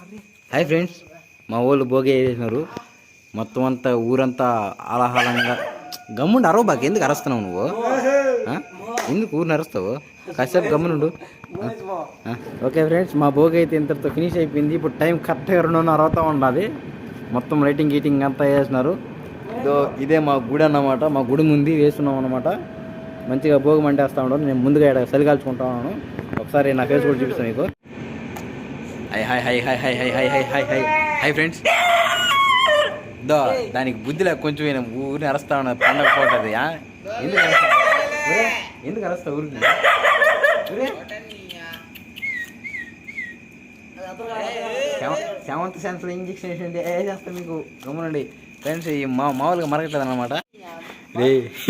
Hi friends మా వాళ్ళు భోగి వేసినారు. మొత్తం అంతా ఊరంతా ఆలాహలంగా. గమ్ముండు అరవ బాకి. ఎందుకు అరుస్తున్నావు నువ్వు? ఎందుకు ఊరిని అరుస్తావు? కాసేపు గమ్మునుండు. ఓకే ఫ్రెండ్స్ మా భోగి అయితే ఇంతటితో ఫినిష్ అయిపోయింది. ఇప్పుడు టైం కరెక్ట్గా రెండున్నర అవుతా ఉండాలి. మొత్తం లైటింగ్ గీటింగ్ అంతా వేసినారు. ఇదో ఇదే మా గుడి అన్నమాట. మా గుడి ముందు వేస్తున్నాం అనమాట మంచిగా భోగి మంటేస్తా ఉండదు నేను ముందుగా ఇక్కడ చలిగాల్చుకుంటా ఉన్నాను. ఒకసారి నా ఫేస్ కూడా చూపిస్తాను మీకు. Hi hi hi hi hi hi hi hi hi hi hi friends దో దానికి బుద్ధిలో కొంచెం నేను ఊరిని అరస్తా ఉన్నా పండగ పోతుంది ఆ? ఎందుకు ఎందుకు అరస్తా ఊరికి సెవెంత్ సెన్స్ ఇంజక్షన్ వేసింది ఏ చేస్తా మీకు గమనండి ఫ్రెండ్స్ ఈ మా మామూలుగా మరగట్లేదు అనమాట ఫ్రెండ్స్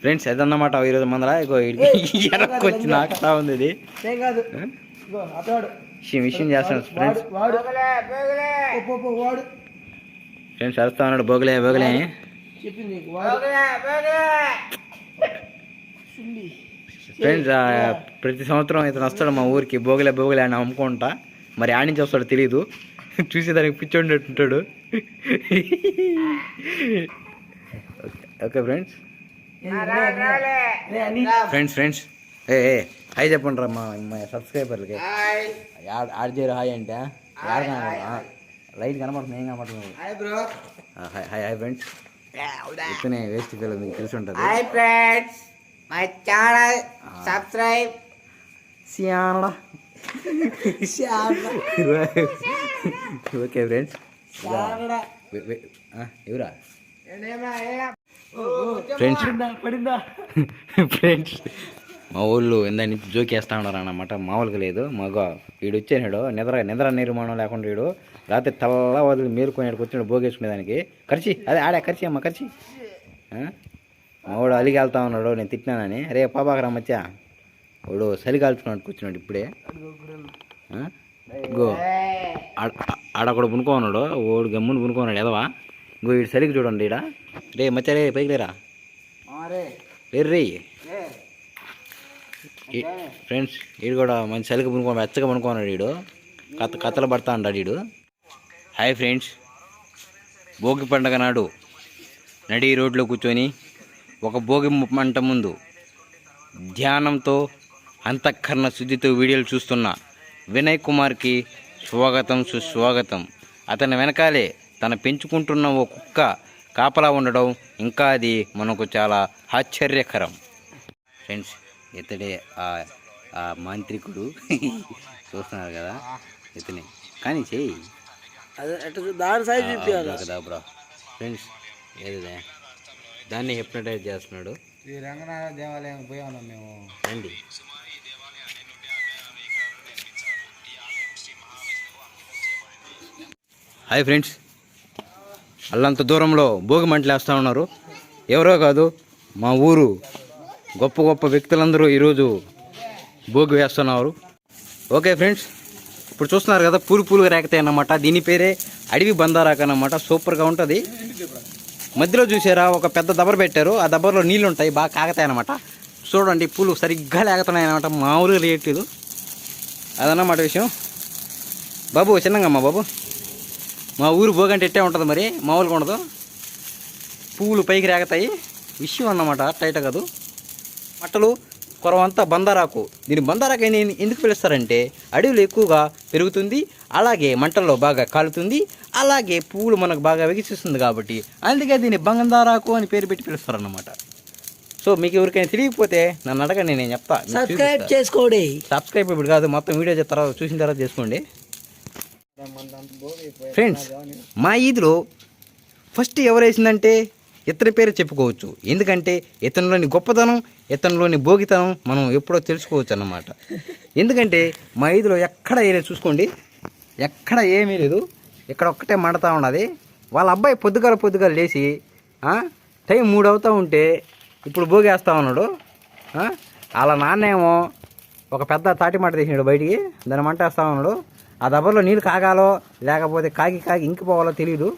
ఫ్రెండ్స్ అదన్నమాట ఈరోజు మందర ఇగో ఎనక్కి వచ్చి నాకుతా ఉంది ఇది కాదు అతడు విషయం విషయం చేస్తాను ఫ్రెండ్స్ వాడు పో, పో, పో, వాడు. ఫ్రెండ్స్ అరుస్తా ఉన్నాడు బోగలే బోగలే. ఫ్రెండ్స్ ప్రతి సంవత్సరం ఇతను వస్తాడు మా ఊరికి బోగలే బోగలే అని అమ్ముకుంటా మరి ఆడి నుంచి వస్తాడో తెలియదు చూసేదానికి పిచ్చోండేటుంటాడు ఓకే ఫ్రెండ్స్. Friends friends. ఏ ఏ. హాయ్ చెప్పండి రా మా సబ్స్క్రైబర్లకి ఆడ చేయరు హాయ్ అంటే? లైట్ కనపడుతుంది ఏం కనపడుతుంది? హాయ్ హాయ్ హాయ్ ఫ్రెండ్స్ ఇతనే వేస్ట్ పిల్లలు మీకు తెలిసి ఉంటుంది. Hi friends my channel subscribe సియానడా okay friends ఎవరా? ఫ్రెండ్స్ పడిందా ఫ్రెండ్స్ మా ఊళ్ళో ఎందని నుంచి జోకేస్తా ఉన్నారు అన్నమాట మామూలుగా లేదు. మగ వీడు. వచ్చాడు నిద్ర నిద్ర నిర్మాణం లేకుండా వీడు రాత్రి తల్ల వదిలి మేలుకొని వచ్చినాడు భోగేసుకునే దానికి ఖర్చి అదే ఆడే ఖర్చి అమ్మ ఖర్చి ఆ? మా వాడు అలిగి వెళ్తా ఉన్నాడు నేను తిట్టినానని. అరే పాపాకరా మచ్చా. వాడు చలి కాల్చుకున్నాడు కూర్చున్నాడు ఇప్పుడే? ఇగో ఆడ కూడా పునుకోన్నాడు ఓడు గమ్మును పునుకోన్నాడు ఎదవా? ఇంకో వీడు చలికి చూడండి ఈడ. రే మచ్చా రే పైకి లేరా? లేరు రే ఫ్రెండ్స్ వీడు కూడా మంచి చలికి పనుకోని వెచ్చగా పనుకున్నాడు వీడు. కథ కథలు పడతా ఉంటాడు వీడు. Hi friends. భోగి పండగ నాడు నడి రోడ్లో కూర్చొని ఒక భోగి మంట ముందు ధ్యానంతో అంతఃకరణ శుద్ధితో వీడియోలు చూస్తున్న వినయ్ కుమార్కి స్వాగతం సుస్వాగతం. అతని వెనకాలే తన పెంచుకుంటున్న ఓ కుక్క కాపలా ఉండడం ఇంకా అది మనకు చాలా ఆశ్చర్యకరం. ఫ్రెండ్స్ ఇతడే ఆ మాంత్రికుడు. చూస్తున్నారు కదా ఇతనే. కానీ చెయ్యి. దాని సైజ్ కదా బ్రో. ఫ్రెండ్స్ ఏదిదే? దాన్ని హిప్నటైజ్ చేస్తున్నాడు. ఈ రంగనాథ దేవాలయం పోయి ఉన్నాం మేము. రండి హాయ్ ఫ్రెండ్స్ అల్లంత దూరంలో భోగి మంటలు వేస్తూ ఉన్నారు. ఎవరో కాదు మా ఊరు గొప్ప గొప్ప వ్యక్తులందరూ ఈరోజు భోగి వేస్తున్నారు. ఓకే ఫ్రెండ్స్ ఇప్పుడు చూస్తున్నారు కదా పూలు పూలుగా రేకతాయి అన్నమాట. దీని పేరే అడవి బందారాక అన్నమాట. సూపర్గా ఉంటుంది. మధ్యలో చూసారా ఒక పెద్ద దబ్బర పెట్టారు. ఆ దబ్బరలో నీళ్ళు ఉంటాయి బాగా కాగతాయి అనమాట చూడండి పూలు సరిగ్గా లేకతున్నాయి అనమాట మామూలుగా రేయట్లేదు అదన్నమాట విషయం. బాబు చిన్నగమ్మా బాబు. మా ఊరు భోగంటే ఎట్టే ఉంటుంది మరి? మామూలుగా ఉండదు. పువ్వులు పైకి రేగతాయి. విషయం అన్నమాట టైట్ కాదు. మట్టలు కొరవంతా బందారాకు. దీని బందారాకు ఎందుకు పిలుస్తారంటే అడవిలో ఎక్కువగా పెరుగుతుంది అలాగే మంటల్లో బాగా కాలుతుంది అలాగే పువ్వులు మనకు బాగా వికసిస్తుంది కాబట్టి. అందుకే దీన్ని బంగారాకు అని పేరు పెట్టి పిలుస్తారన్నమాట. సో మీకు ఎవరికైనా తెలియకపోతే నన్ను అడగండి నేను చెప్తా. సబ్స్క్రైబ్. చేసుకోండి. సబ్స్క్రైబ్ ఇప్పుడు కాదు మొత్తం వీడియో తర్వాత చూసిన తర్వాత చేసుకోండి. ఫ్రెండ్స్ మా ఈద్లో ఫస్ట్ ఎవరు వేసిందంటే ఇతని పేరు చెప్పుకోవచ్చు. ఎందుకంటే ఇతనిలోని గొప్పతనం ఇతనిలోని భోగితనం మనం ఎప్పుడో తెలుసుకోవచ్చు అన్నమాట. ఎందుకంటే మా ఇదిలో ఎక్కడ వేయలేదు చూసుకోండి ఎక్కడ ఏమీ లేదు ఇక్కడ ఒక్కటే మండతా ఉన్నది. వాళ్ళ అబ్బాయి పొద్దుగాల పొద్దుగాల లేచి టైం మూడు అవుతూ ఉంటే ఇప్పుడు భోగేస్తా ఉన్నాడు. ఆ, వాళ్ళ నాన్నేమో ఒక పెద్ద తాటి మాట తీసినాడు బయటికి దాన్ని మంట వేస్తా ఉన్నాడు. ఆ దెబ్బలో నీళ్ళు కాగాలో లేకపోతే కాగి కాగి ఇంకిపోవాలో తెలియదు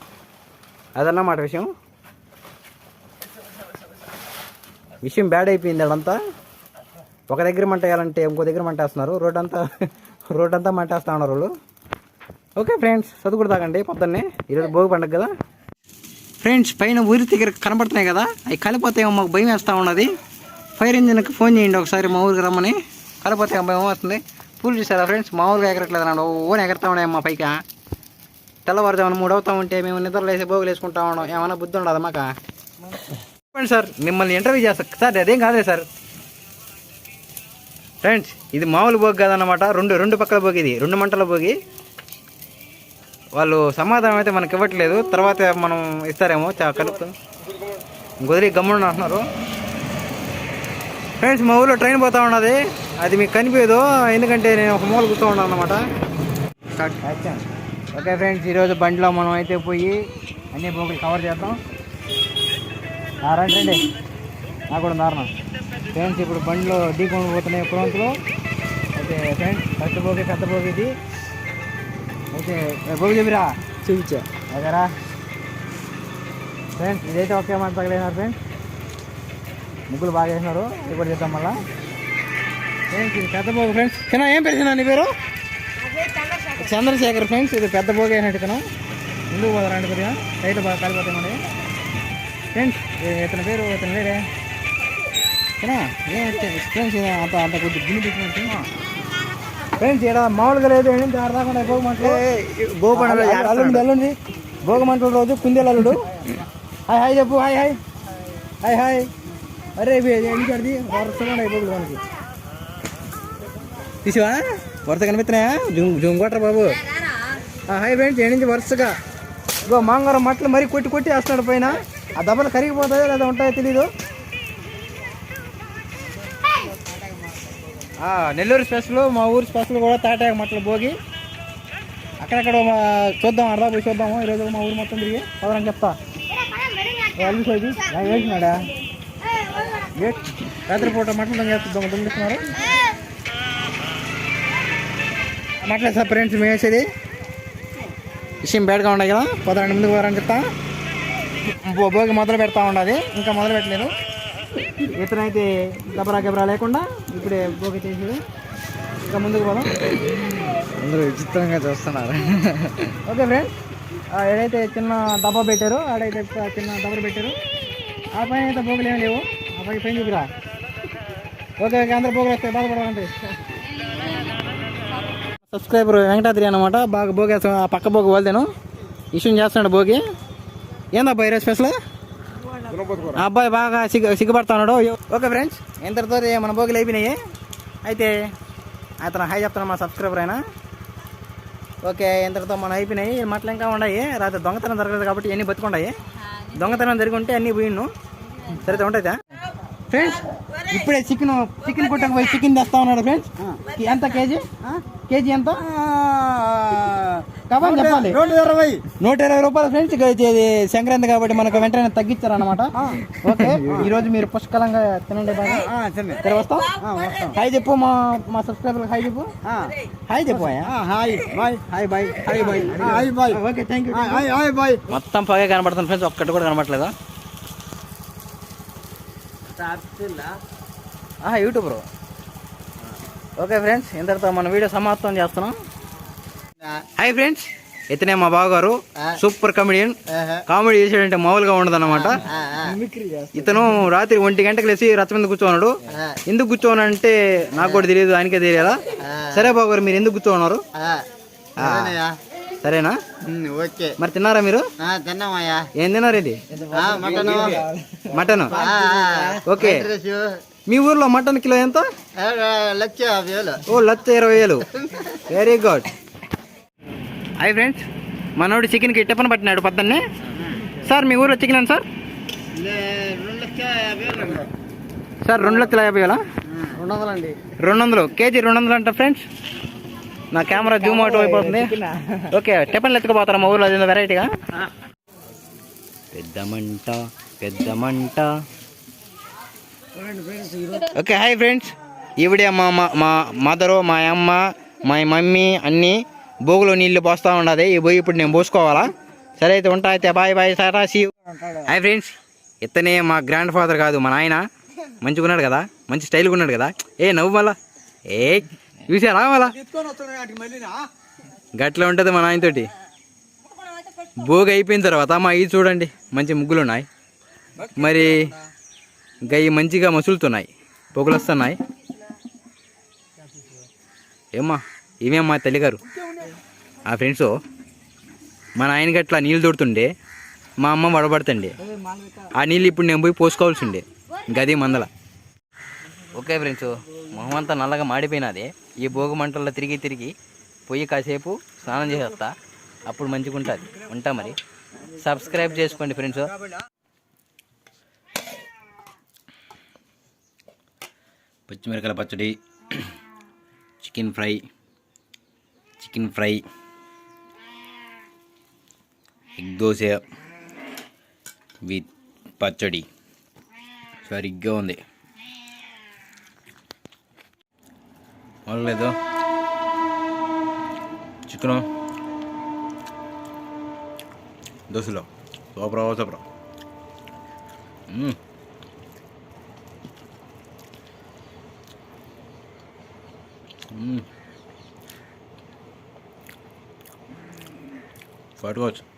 అదన్నమాట విషయం. విషయం బ్యాడ్ అయిపోయింది అదంతా ఒక దగ్గర మంట వేయాలంటే ఇంకో దగ్గర మంట వేస్తున్నారు. రోడ్ అంతా రోడ్ అంతా మంట వేస్తా ఉన్నారు వాళ్ళు. ఓకే ఫ్రెండ్స్ చదువుకుడు తాగండి పొద్దున్నే. ఈరోజు భోగి పండుగ కదా. ఫ్రెండ్స్ పైన ఊరి దగ్గర కనబడుతున్నాయి కదా. అవి కలిపోతాయేమో మాకు భయం వేస్తూ ఉన్నది. ఫైర్ ఇంజిన్కి ఫోన్ చేయండి ఒకసారి మా ఊరికి రమ్మని. కలిపోతే భయం వస్తుంది. పూలు చూసారా ఫ్రెండ్స్ మా ఊరికి ఎగరట్లేదు అన్నాడు. ఓన్ ఎగరతా ఉన్నాయి మా పైకి. తెల్లవారుజామున మూడు అవుతా ఉంటే మేము నిద్రలు వేసి భోగులు వేసుకుంటా ఉన్నాం. ఏమైనా బుద్ధి ఉండదు మాకు? చెప్పండి సార్ మిమ్మల్ని ఇంటర్వ్యూ చేస్తా. సార్ అదేం కాదే సార్. ఫ్రెండ్స్ ఇది మామూలు భోగి కాదన్నమాట. రెండు రెండు పక్కల భోగి ఇది. రెండు మంటల భోగి వాళ్ళు సమాధానం అయితే మనకి ఇవ్వట్లేదు. తర్వాత మనం ఇస్తారేమో కలుపు కలుపుతూ. కుదిరి గమ్మున అంటున్నారు. ఫ్రెండ్స్ మా ఊళ్ళో ట్రైన్ పోతా ఉన్నది. అది మీకు కనిపించదు. ఎందుకంటే నేను ఒక మూల కూర్చో ఉన్నాను అనమాట ఓకే ఫ్రెండ్స్ ఈరోజు బండిలో మనం అయితే పోయి అన్ని భోగులు కవర్ చేద్దాం. రండి రండి. నాకు కూడా దారుణం. ఫ్రెండ్స్ ఇప్పుడు బండిలో ఢీకొని పోతున్నాయి పురంతులు అయితే ఫ్రెండ్స్ ఫస్ట్ బోగి పెద్ద బోగి ఇది. అయితే బోగి చెప్పిరా? చూపించా. దగ్గరా ఫ్రెండ్స్ ఇదైతే ఒకే మంది తగలేనారు ఫ్రెండ్స్. ముగ్గులు బాగా వేసినారు. ఇది కూడా చేద్దాం మళ్ళా. ఫ్రెండ్స్ ఇది పెద్ద భోగి ఫ్రెండ్స్. చిన్న ఏం పెరిచిన నీ పేరు? చంద్రశేఖర్. ఫ్రెండ్స్ ఇది పెద్ద భోగి అయినట్టు ఇతను ముందుకు పోదారండి కొద్దిగా? రైతు బాగా కాలిపోతాయి ఫ్రెండ్స్ ఇతని పేరు ఇతని ఏం ఫ్రెండ్స్ అంత అంత కొద్ది గిన్నె పెట్టినట్టు ఫ్రెండ్స్ ఇక్కడ మామూలుగా లేదు ఏంటి అర్థం భోగి మంటలు భోగిపండుగ అల్లుంది అల్లుంది. భోగమంటల రోజు కుందేలు అల్లుడు. హాయ్ హాయ్ చెప్పు హాయ్ హాయ్. Hi hi. అరే ఎందుకండి వరుసగా బొగ్గులు మనకి. తీసివా? వరుస కనిపిస్తున్నాయా? జూమ్ జూమ్ కొట్టరా బాబు. హాయ్ ఫ్రెండ్స్ ఏ నుంచి వరుసగా. ఇగో మాంగారం మట్టలు మరీ కొట్టి కొట్టి వేస్తున్నాడు పైన. ఆ దెబ్బలు కరిగిపోతాయో లేదా ఉంటాయో తెలీదు. నెల్లూరు స్పెషల్ మా ఊరు స్పెషల్ కూడా తాటాక మట్టలు భోగి. అక్కడక్కడ చూద్దాం అర్థం పోయి చూద్దాము. ఈరోజు మా ఊరు మొత్తం తిరిగి పదరని చెప్తా. వెళ్ళిపోయి వేసినాడా రాత్రి రాత్రిపూట మటన్ చేస్తాం దొంగిస్తున్నారు మటన్ సార్ ఫ్రెండ్స్ మేము వేసేది విషయం బేడగా ఉన్నాయి కదా. పదహారు ముందుకు పోరని చెప్తా. భోగి మొదలు పెడతా ఉండదు ఇంకా మొదలు పెట్టలేదు. ఇతనైతే గబరా గబరా లేకుండా ఇప్పుడే భోగి చేసాడు ఇంకా ముందుకు పోదాం. అందరూ విచిత్రంగా చూస్తున్నారు. ఓకే ఫ్రెండ్స్ ఏదైతే చిన్న డబ్బా పెట్టారో ఆడైతే చిన్న డబ్బా పెట్టారు ఆ పైన అయితే పోగులు ఏమి లేవు. ఆ పైన పైన చూపిరా. ఓకే ఓకే అందరు పోగులు వస్తాయి బాధపడాలంటే సబ్స్క్రైబర్ వెంకటాద్రి అనమాట బాగా భోగేస్తాం ఆ పక్క భోగి వాళ్ళదేను ఇష్యూ చేస్తున్నాడు భోగి. ఏందబ్బా ఈరోజు స్పెషల్? అబ్బాయి బాగా సిగ్గు సిగ్గుపడుతున్నాడు. ఓకే ఫ్రెండ్స్ ఇంతటితో మన భోగిలు అయిపోయినాయి. అయితే అతను హై చెప్తాను మా సబ్స్క్రైబర్ అయినా ఓకే ఇంతటితో మనం అయిపోయినాయి. ఈ మాటలు ఇంకా ఉన్నాయి. రాత్రి దొంగతనం జరగలేదు కాబట్టి అన్నీ బతుకుండాయి దొంగతనం జరిగి ఉంటే అన్నీ పోయిండు సరే ఉంటుందా? ఫ్రెండ్స్ ఇప్పుడే చికెన్ చికెన్ కొట్టకు పోయి చికెన్ తెస్తా ఉన్నాడు ఫ్రెండ్స్. ఎంత కేజీ? కేజీ ఎంత? కాబట్టి చెప్పాలి. రెండు ఇరవై. నూట ఇరవై రూపాయలు ఫ్రెండ్స్ ఇది సంక్రాంతి కాబట్టి మనకు వెంటనే తగ్గించారనమాట ఓకే ఈ రోజు మీరు పుష్కలంగా తినండి బాగా. సరే వస్తాం. హాయ్ చెప్పు మా మా సబ్స్క్రైబర్ హాయ్ చెప్పు. హాయ్ చెప్పు. Hi. Bye. Hi bye. Hi bye. Hi bye. Okay thank you hi hi bye. మొత్తం పగే కనబడుతుంది ఫ్రెండ్స్ ఒక్కటి కూడా కనబడట్లేదా? యూట్యూబ్ బ్రో ఓకే ఫ్రెండ్స్ ఇంతటితో మన వీడియో సమాప్తం చేస్తున్నాం. హాయ్ ఫ్రెండ్స్ ఇతనే మా బావగారు. సూపర్ కమెడియన్ కామెడీ చేసాడంటే మామూలుగా ఉండదన్నమాట. ఇతను రాత్రి ఒంటి గంటకు లేచి రచ్చ మీద కూర్చోన్నాడు. ఎందుకు కూర్చోనంటే నాకు కూడా తెలియదు ఆయనకే తెలియాలా? సరే బావగారు మీరు ఎందుకు కూర్చోన్నారు? సరేనా? ఓకే. మరి తిన్నారా మీరు? తిన్నామయ్యా. ఏం తిన్నారేంటి మటన్. మటన్. ఓకే. మీ ఊర్లో మటన్ కిలో ఎంత? లక్ష ఓ లక్ష ఇరవై వేలు. వెరీ గుడ్ హాయ్ ఫ్రెండ్స్ మనోడు చికెన్కి టిఫన్ పట్టినాడు పొద్దున్నే. సార్ మీ ఊర్లో చికెన్ ఎంత సార్? సార్ రెండు లక్షల యాభై వేలా? రెండు వందలండి. రెండు వందలు. కేజీ రెండు వందలు అంట ఫ్రెండ్స్ నా కెమెరా జూమ్ అవుట్ అయిపోతుంది. ఓకే టిఫన్లు ఎత్తుకుపోతారా మా ఊర్లో? వెరైటీగా పెద్ద మంట పెద్ద మంట ఓకే హాయ్ ఫ్రెండ్స్ ఈవిడే మా- మా మదరు మా అమ్మ మా మమ్మీ అన్నీ బోగులో నీళ్ళు పోస్తూ ఉండదు. ఈ పోయి ఇప్పుడు నేను పోసుకోవాలా? సరే అయితే ఉంటా అయితే బాయ్ బాయ్ సారా సీ హాయ్ ఫ్రెండ్స్ ఇతనే మా గ్రాండ్ ఫాదర్ కాదు మా నాయన. మంచిగా ఉన్నాడు కదా? మంచి స్టైల్గా ఉన్నాడు కదా? ఏ నవ్వు మళ్ళా. ఏ చూసారా మళ్ళా? తీసుకొని గట్ల ఉంటుంది మా నాయనతోటి భోగి అయిపోయిన తర్వాత మా ఇది చూడండి. మంచి ముగ్గులు ఉన్నాయి. మరి గయ్యి మంచిగా మసులుతున్నాయి. పొగలు వస్తున్నాయి ఏమ్మా ఇవేమ్మా తల్లిగారు? ఆ ఫ్రెండ్స్ మా నాయన గట్ల నీళ్ళు తోడుతుండే మా అమ్మ వడబడుతుండే. ఆ నీళ్ళు ఇప్పుడు నేను పోయి పోసుకోవాల్సి ఉండే గది మందల. ఓకే ఫ్రెండ్స్ మొహం అంతా నల్లగా మాడిపోయినది. ఈ భోగి మంటల్లో తిరిగి తిరిగి పొయ్యి కాసేపు స్నానం చేసేస్తా. అప్పుడు మంచిగా ఉంటుంది. ఉంటా మరి. సబ్స్క్రైబ్ చేసుకోండి ఫ్రెండ్స్. పచ్చిమిరకాయల పచ్చడి chicken fry chicken fry. Egg dosa with పచ్చడి. సరిగ్గా ఉంది. లేదు చికెను? దోశలో. Super super hmm. పట్టుకోవచ్చు.